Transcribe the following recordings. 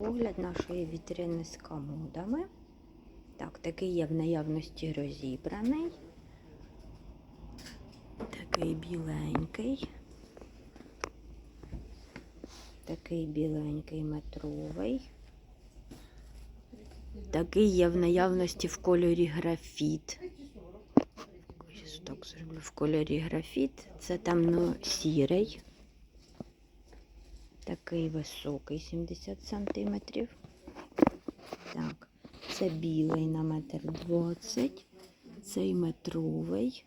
Огляд нашої вітрини з комодами. Так, такий є в наявності розібраний. Такий біленький. Такий біленький метровий. Такий є в наявності в кольорі графіт. Так зроблю в кольорі графіт. Це темно-сірий. Такий високий 70 сантиметрів. Так, це білий на метр 20, цей метровий.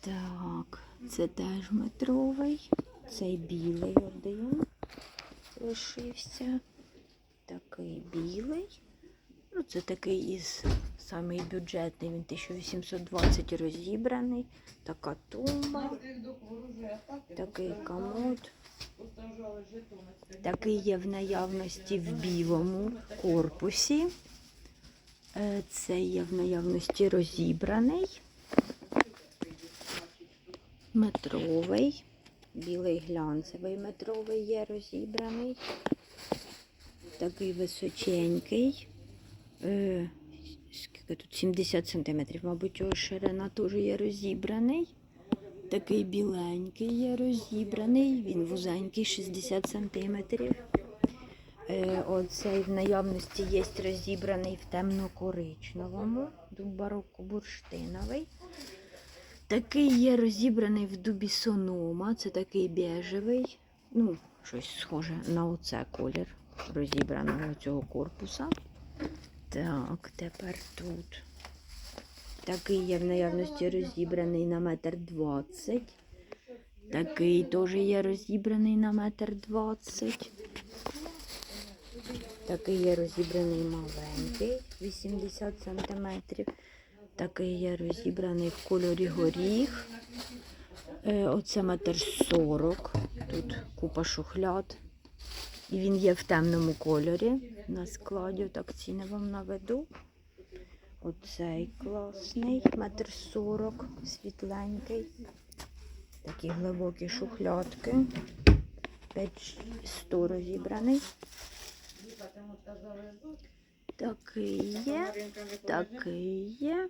Так, це теж метровий. Цей білий один лишився. Такий білий. Ну, це такий із самий бюджетний, він 1820 розібраний. Така тумба. Такий комод. Такий є в наявності в білому корпусі. Е, Це є в наявності розібраний. Метровий. Білий глянцевий метровий є розібраний. Такий височенький. Скільки тут? 70 сантиметрів, мабуть, його ширина теж є розібраний. Такий біленький є розібраний, він вузенький 60 сантиметрів. Е, Оцей в наявності є розібраний в темно-коричневому, дуб бароко бурштиновий. Такий є розібраний в дубі сонома, це такий бежевий, ну, щось схоже на оце колір розібраного цього корпуса. Так, тепер тут. Такий є в наявності розібраний на метр двадцять. Такий теж є розібраний на метр двадцять. Такий є розібраний маленький, 80 сантиметрів. Такий є розібраний в кольорі горіх. Е, Оце метр 40. Тут купа шухляд. І він є в темному кольорі на складі. Так ціни вам наведу. Оцей класний, метр сорок, світленький. Такі глибокі шухлядки. 5-100 розібраний. Такий є, такий є.